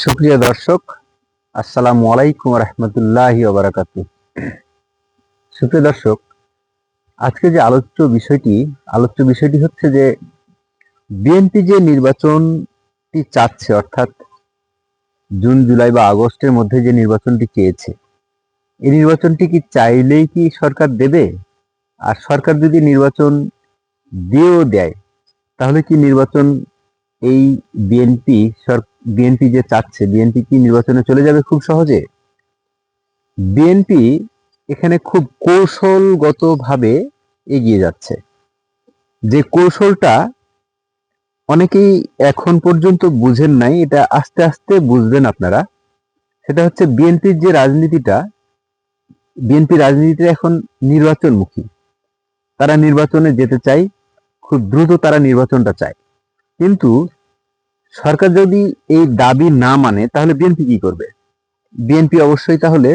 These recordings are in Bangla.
সুপ্রিয় দর্শক, আসসালামু আলাইকুম রহমতুল্লাহ বারাকাতু সুপ্রিয় দর্শক, আজকে যে আলোচ্য বিষয়টি আলোচ্য বিষয়টি হচ্ছে যে বিএনপি যে নির্বাচনটি চাচ্ছে, অর্থাৎ জুন, জুলাই বা আগস্টের মধ্যে যে নির্বাচনটি চেয়েছে, এই নির্বাচনটি কি চাইলেই কি সরকার দেবে? আর সরকার যদি নির্বাচন দিয়েও দেয়, তাহলে কি নির্বাচন এই বিএনপি বিএনপি যে চাচ্ছে বিএনপি কি নির্বাচনে চলে যাবে খুব সহজে? বিএনপি এখানে খুব কৌশলগতভাবে এগিয়ে যাচ্ছে। যে কৌশলটা অনেকেই এখন পর্যন্ত বুঝেন নাই, এটা আস্তে আস্তে বুঝবেন আপনারা। সেটা হচ্ছে বিএনপির যে রাজনীতিটা বিএনপি রাজনীতিটা এখন নির্বাচনমুখী। তারা নির্বাচনে যেতে চায়, খুব দ্রুত তারা নির্বাচনটা চায়। কিন্তু সরকার যদি এই দাবি না মানে তাহলে বিএনপি কি করবে? বিএনপি অবশ্যই তাহলে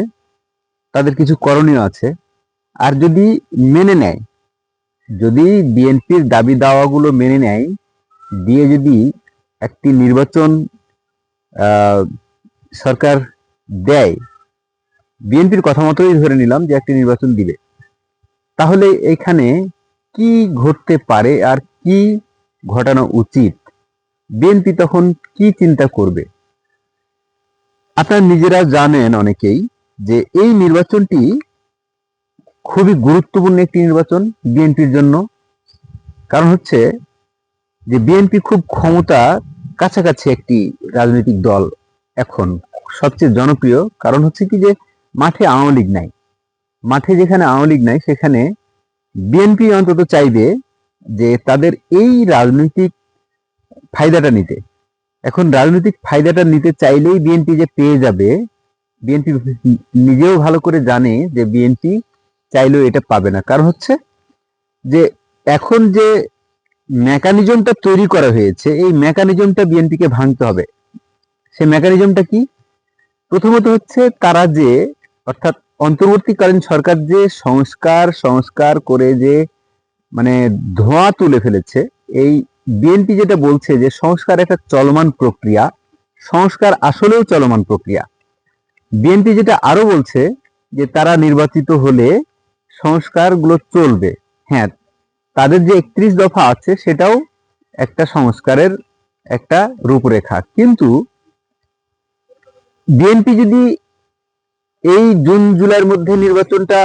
তাদের কিছু করণীয় আছে। আর যদি মেনে নেয়, যদি বিএনপির দাবি দাওয়াগুলো মেনে নেয়, দিয়ে যদি একটি নির্বাচন সরকার দেয় বিএনপির কথা মতোই ধরে নিলাম যে একটি নির্বাচন দিবে। তাহলে এখানে কি ঘটতে পারে আর কি ঘটানো উচিত। বিএনপি তখন কি চিন্তা করবে? আপনারা নিজেরা জানেন অনেকেই যে এই নির্বাচনটি খুবই গুরুত্বপূর্ণ একটি নির্বাচন বিএনপির জন্য। কারণ হচ্ছে যে বিএনপি খুব ক্ষমতা কাছাকাছি একটি রাজনৈতিক দল এখন। সবচেয়ে জনপ্রিয় কারণ হচ্ছে কি যে মাঠে আওয়ামী লীগ নাই। মাঠে যেখানে আওয়ামী লীগ নাই, সেখানে বিএনপি অন্তত চাইবে যে তাদের এই রাজনৈতিক ফায়দাটা নিতে। এখন রাজনৈতিক ফায়দাটা নিতে চাইলেই বিএনপি যে পেয়ে যাবে, বিএনপি নিজেও ভালো করে জানে যে বিএনপি চাইলেও এটা পাবে না। কারণ হচ্ছে যে এখন যে মেকানিজমটা তৈরি করা হয়েছে, এই মেকানিজমটা বিএনপিকে ভাঙতে হবে। সে মেকানিজমটা কি? প্রথমত হচ্ছে তারা যে অর্থাৎ অন্তর্বর্তীকালীন সরকার যে সংস্কার সংস্কার করে যে মানে ধোঁয়া তুলে ফেলেছে। এই বিএনপি যেটা বলছে যে সংস্কার একটা চলমান প্রক্রিয়া, সংস্কার আসলেও চলমান প্রক্রিয়া। বিএনপি যেটা আরও বলছে যে তারা নির্বাচিত হলে সংস্কারগুলো চলবে। হ্যাঁ তাদের যে একত্রিশ দফা আছে সেটাও একটা সংস্কারের একটা রূপরেখা। কিন্তু বিএনপি যদি এই জুন, জুলাইয়ের মধ্যে নির্বাচনটা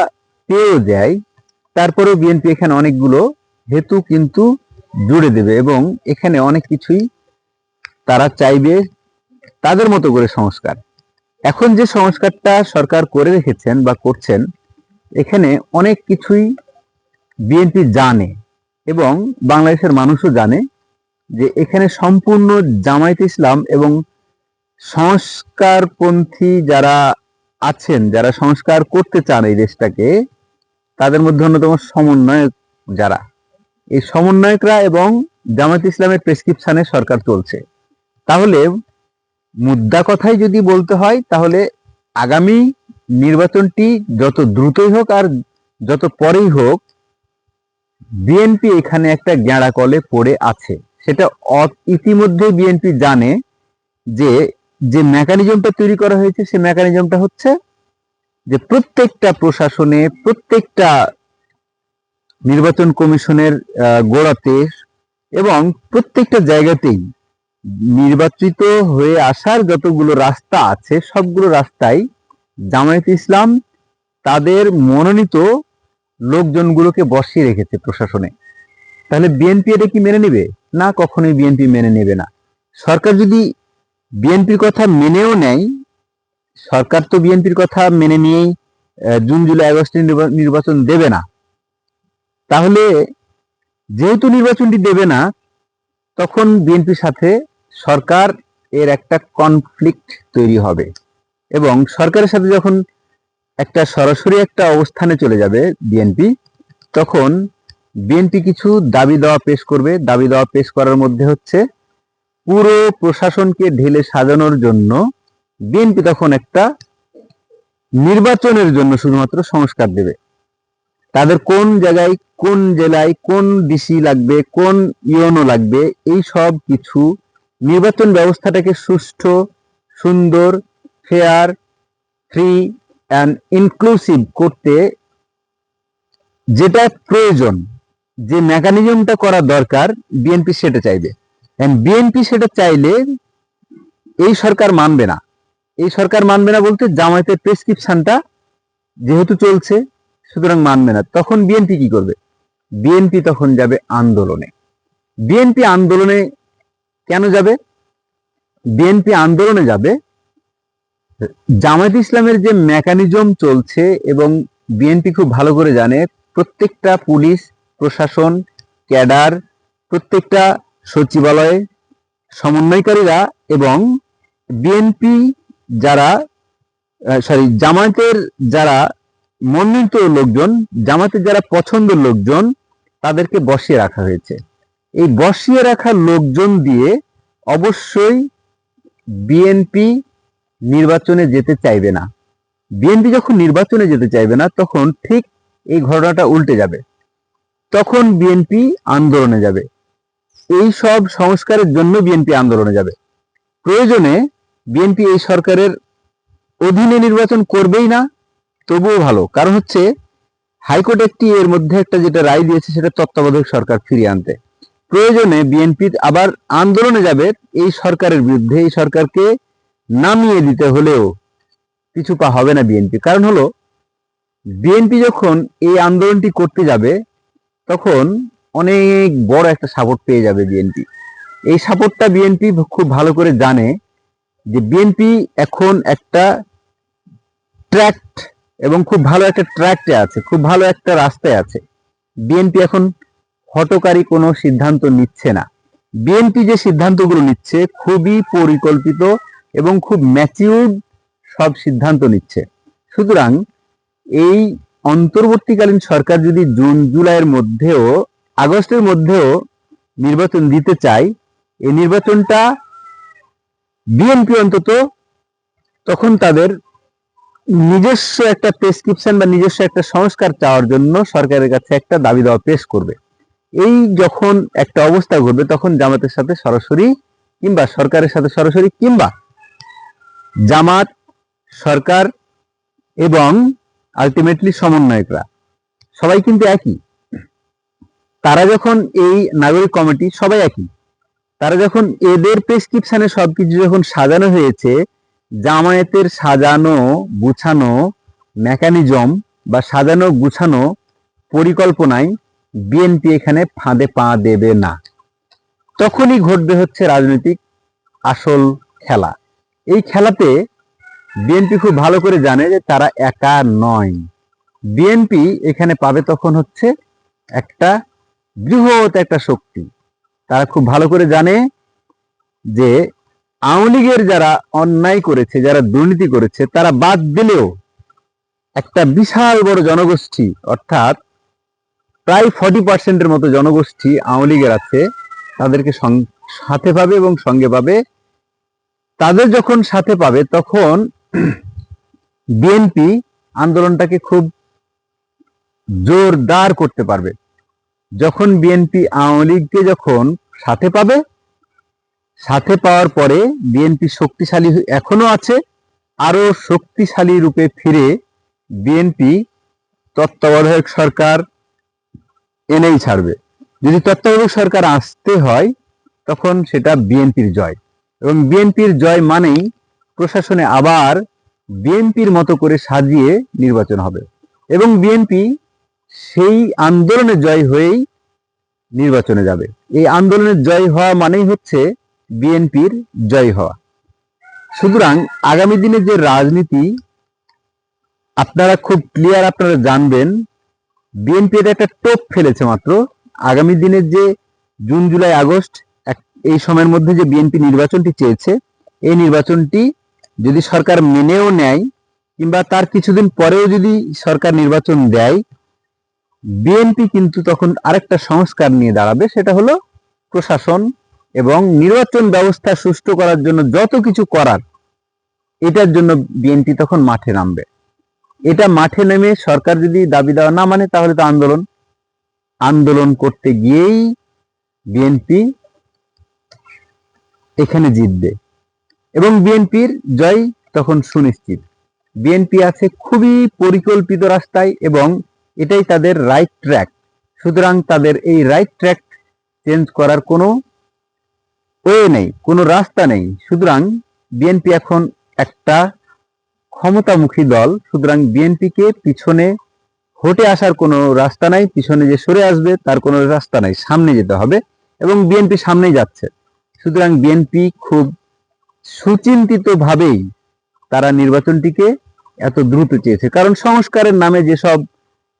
পেয়েও যায় তারপরেও বিএনপি এখানে অনেকগুলো হেতু কিন্তু জুড়ে দেবে এবং এখানে অনেক কিছুই তারা চাইবে তাদের মতো করে সংস্কার। এখন যে সংস্কারটা সরকার করে রেখেছেন বা করছেন, এখানে অনেক কিছুই বিএনপি জানে এবং বাংলাদেশের মানুষও জানে যে এখানে সম্পূর্ণ জামায়াত ইসলাম এবং সংস্কারপন্থী যারা আছেন, যারা সংস্কার করতে চান এই দেশটাকে তাদের মধ্যে অন্যতম সমন্বয়ক যারা? এই সমন্বয়করা এবং জামাত ইসলামের প্রেসক্রিপশনে সরকার চলছে। তাহলে মুদ্রা কথাই যদি বলতে হয়, তাহলে আগামী নির্বাচনটি যত দ্রুতই হোক আর যত পরেই হোক বিএনপি এখানে একটা গ্যাঁড়া কলে পড়ে আছে। সেটা ইতিমধ্যে বিএনপি জানে যে যে মেকানিজমটা তৈরি করা হয়েছে, সে মেকানিজমটা হচ্ছে যে প্রত্যেকটা প্রশাসনে, প্রত্যেকটা নির্বাচন কমিশনের গোড়াতে এবং প্রত্যেকটা জায়গাতেই নির্বাচিত হয়ে আসার যতগুলো রাস্তা আছে, সবগুলো রাস্তায় জামায়াত ইসলাম তাদের মনোনীত লোকজনগুলোকে বসিয়ে রেখেছে প্রশাসনে। তাহলে বিএনপি এটা কি মেনে নেবে? না, কখনোই বিএনপি মেনে নেবে না। সরকার যদি বিএনপির কথা মেনেও নেয় সরকার তো বিএনপির কথা মেনে নিয়েই জুন, জুলাই আগস্টে নির্বাচন দেবে না। তাহলে যেহেতু নির্বাচনটি দেবে না, তখন বিএনপির সাথে সরকার এর একটা কনফ্লিক্ট তৈরি হবে এবং সরকারের সাথে যখন একটা সরাসরি একটা অবস্থানে চলে যাবে বিএনপি, তখন বিএনপি কিছু দাবি দেওয়া পেশ করবে। দাবি দেওয়া পেশ করার মধ্যে হচ্ছে পুরো প্রশাসনকে ঢেলে সাজানোর জন্য বিএনপি তখন একটা নির্বাচনের জন্য শুধুমাত্র সংস্কার দেবে। তাদের কোন জায়গায় কোন জেলায় কোন ডিসি লাগবে, কোন ইউনো লাগবে, এই সব কিছু নির্বাচন ব্যবস্থাটাকে সুষ্ঠু, সুন্দর, ফেয়ার, ফ্রি অ্যান্ড ইনক্লুসিভ করতে যেটা প্রয়োজন, যে মেকানিজমটা করা দরকার, বিএনপি সেটা চাইবে। বিএনপি সেটা চাইলে এই সরকার মানবে না। এই সরকার মানবে না বলতে জামায়াতের প্রেসক্রিপশনটা যেহেতু চলছে, সুতরাং মানবে না। তখন বিএনপি কি করবে? বিএনপি তখন যাবে আন্দোলনে। বিএনপি আন্দোলনে কেন যাবে? বিএনপি আন্দোলনে যাবে, জামায়াত ইসলামের যে মেকানিজম চলছে এবং বিএনপি খুব ভালো করে জানে, প্রত্যেকটা পুলিশ, প্রশাসন, ক্যাডার, প্রত্যেকটা সচিবালয়ে, সমন্বয়কারীরা এবং বিএনপি যারা সরি জামায়াতের যারা মনোনীত লোকজন জামাতের যারা পছন্দের লোকজন, তাদেরকে বসিয়ে রাখা হয়েছে। এই বসিয়ে রাখা লোকজন দিয়ে অবশ্যই বিএনপি নির্বাচনে যেতে চাইবে না। বিএনপি যখন নির্বাচনে যেতে চাইবে না, তখন ঠিক এই ঘটনাটা উল্টে যাবে। তখন বিএনপি আন্দোলনে যাবে। এই সব সংস্কারের জন্য বিএনপি আন্দোলনে যাবে। প্রয়োজনে বিএনপি এই সরকারের অধীনে নির্বাচন করবেই না, তবুও ভালো। কারণ হচ্ছে, হাইকোর্ট একটি এর মধ্যে একটা যেটা রায় দিয়েছে, সেটা তত্ত্বাবধায়ক সরকার ফিরিয়ে আনতে। প্রয়োজনে বিএনপি আবার আন্দোলনে যাবে এই সরকারের বিরুদ্ধে, এই সরকারকে নামিয়ে দিতে হলেও কিছু পা হবে না বিএনপি কারণ হলো বিএনপি যখন এই আন্দোলনটি করতে যাবে, তখন অনেক বড় একটা সাপোর্ট পেয়ে যাবে বিএনপি এই সাপোর্টটা বিএনপি খুব ভালো করে জানে যে বিএনপি এখন একটা ট্র্যাক্ট এবং খুব ভালো একটা ট্র্যাক্টে আছে, খুব ভালো একটা রাস্তায় আছে। বিএনপি এখন হটকারী কোনো সিদ্ধান্ত নিচ্ছে না। বিএনপি যে সিদ্ধান্তগুলো নিচ্ছে খুবই পরিকল্পিত এবং খুব ম্যাচিউর্ড সব সিদ্ধান্ত নিচ্ছে। সুতরাং এই অন্তর্বর্তীকালীন সরকার যদি জুন, জুলাইয়ের মধ্যেও, আগস্টের মধ্যেও নির্বাচন দিতে চায়, এই নির্বাচনটা বিএনপি অন্তত তখন তাদের নিজস্ব একটা প্রেসক্রিপশন বা নিজস্ব একটা সংস্কার চাওয়ার জন্য সরকারের কাছে একটা দাবি দেওয়া পেশ করবে। এই যখন একটা অবস্থা ঘটবে, তখন জামাতের সাথে সরাসরি কিংবা সরকারের সাথে সরাসরি কিংবা জামাত, সরকার এবং আলটিমেটলি সমন্বয়করা, সবাই কিন্তু একই। তারা যখন এই নাগরিক কমিটি, সবাই একই। তারা যখন এদের প্রেসক্রিপশনে সবকিছু যখন সাজানো হয়েছে, জামায়াতের সাজানো, গুছানো মেকানিজম বা সাজানো, গুছানো পরিকল্পনায় বিএনপি এখানে ফাঁদে পা দেবে না। তখনই ঘটবে হচ্ছে রাজনৈতিক আসল খেলা। এই খেলাতে বিএনপি খুব ভালো করে জানে যে তারা একা নয়। বিএনপি এখানে পাবে তখন হচ্ছে একটা বৃহৎ একটা শক্তি। তারা খুব ভালো করে জানে যে আওয়ামী লীগের যারা অন্যায় করেছে, যারা দুর্নীতি করেছে, তারা বাদ দিলেও একটা বিশাল বড় জনগোষ্ঠী, অর্থাৎ প্রায় ফর্টি পার্সেন্টের মতো জনগোষ্ঠী আওয়ামী লীগের আছে, তাদেরকে সাথে পাবে এবং সঙ্গে পাবে। তাদের যখন সাথে পাবে, তখন বিএনপি আন্দোলনটাকে খুব জোরদার করতে পারবে। যখন বিএনপি আওয়ামী লীগকে যখন সাথে পাবে। সাথে পাওয়ার পরে বিএনপি শক্তিশালী এখনও আছে। আরও শক্তিশালী রূপে ফিরে বিএনপি তত্ত্বাবধায়ক সরকার এনেই ছাড়বে। যদি তত্ত্বাবধায়ক সরকার আসতে হয়, তখন সেটা বিএনপির জয়। এবং বিএনপির জয় মানেই প্রশাসনে আবার বিএনপির মতো করে সাজিয়ে নির্বাচন হবে। এবং বিএনপি সেই আন্দোলনে জয় হয়েই নির্বাচনে যাবে। এই আন্দোলনের জয় হওয়া মানেই হচ্ছে বিএনপির জয় হওয়া। সুতরাং আগামী দিনে যে রাজনীতি, আপনারা খুব ক্লিয়ার আপনারা জানবেন, বিএনপি একটা টোপ ফেলেছে মাত্র। আগামী দিনের যে জুন, জুলাই, আগস্ট এই সময়ের মধ্যে যে বিএনপি নির্বাচনটি চেয়েছে, এই নির্বাচনটি যদি সরকার মেনেও নেয়, কিংবা তার কিছুদিন পরেও যদি সরকার নির্বাচন দেয় বিএনপি কিন্তু তখন আরেকটা সংস্কার নিয়ে দাঁড়াবে, সেটা হলো প্রশাসন এবং নির্বাচন ব্যবস্থা সুষ্ঠু করার জন্য যত কিছু করার, এটার জন্য বিএনপি তখন মাঠে নামবে। এটা মাঠে নেমে সরকার যদি দাবি দেওয়া না মানে তাহলে তো আন্দোলন। আন্দোলন করতে গিয়েই বিএনপি এখানে জিতবে। এবং বিএনপির জয় তখন সুনিশ্চিত। বিএনপি আছে খুবই পরিকল্পিত রাস্তায় এবং এটাই তাদের রাইট ট্র্যাক সুতরাং তাদের এই রাইট ট্র্যাক চেঞ্জ করার কোনো ওয়ে নেই, কোনো রাস্তা নেই। সুতরাং বিএনপি এখন একটা ক্ষমতামুখী দল। সুতরাং বিএনপিকে পিছনে হটে আসার কোনো রাস্তা নাই, পিছনে যে সরে আসবে তার কোনো রাস্তা নাই, সামনে যেতে হবে এবং বিএনপি সামনেই যাচ্ছে। সুতরাং বিএনপি খুব সুচিন্তিত ভাবেই তারা নির্বাচনটিকে এত দ্রুত চেয়েছে। কারণ সংস্কারের নামে যেসব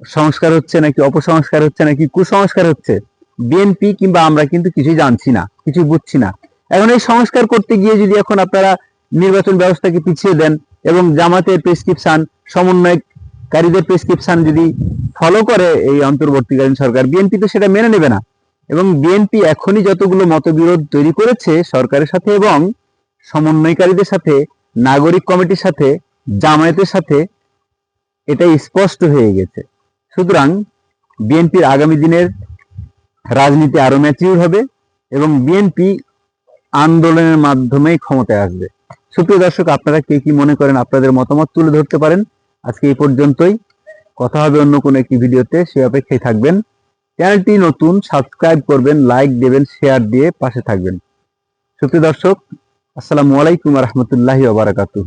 সংস্কার হচ্ছে নাকি, অপসংস্কার হচ্ছে নাকি, কুসংস্কার হচ্ছে? বিএনপি কিংবা আমরা কিন্তু কিছুই জানছি না কিছু বুঝছি না। এখন এই সংস্কার করতে গিয়ে যদি এখন আপনারা নির্বাচন ব্যবস্থাকে পিছিয়ে দেন এবং জামাতের প্রেসক্রিপশন সমন্বয়কারীদের প্রেসক্রিপশন যদি ফলো করে এই অন্তর্বর্তীকালীন সরকার বিএনপি তো সেটা মেনে নেবে না। এবং বিএনপি এখনই যতগুলো মতবিরোধ তৈরি করেছে সরকারের সাথে এবং সমন্বয়কারীদের সাথে, নাগরিক কমিটির সাথে, জামায়াতের সাথে এটা স্পষ্ট হয়ে গেছে। সুতরাং বিএনপির আগামী দিনের রাজনীতি আরও ম্যাচিউর হবে এবং বিএনপি আন্দোলনের মাধ্যমেই ক্ষমতায় আসবে। সুপ্রিয় দর্শক, আপনারা কে কি মনে করেন আপনাদের মতামত তুলে ধরতে পারেন। আজকে এই পর্যন্তই। কথা হবে অন্য কোনো একটি ভিডিওতে, সে অপেক্ষায় থাকবেন। চ্যানেলটি নতুন, সাবস্ক্রাইব করবেন, লাইক দেবেন, শেয়ার দিয়ে পাশে থাকবেন। সুপ্রিয় দর্শক, আসসালামু আলাইকুম রহমতুল্লাহি ওবারাকাতুহ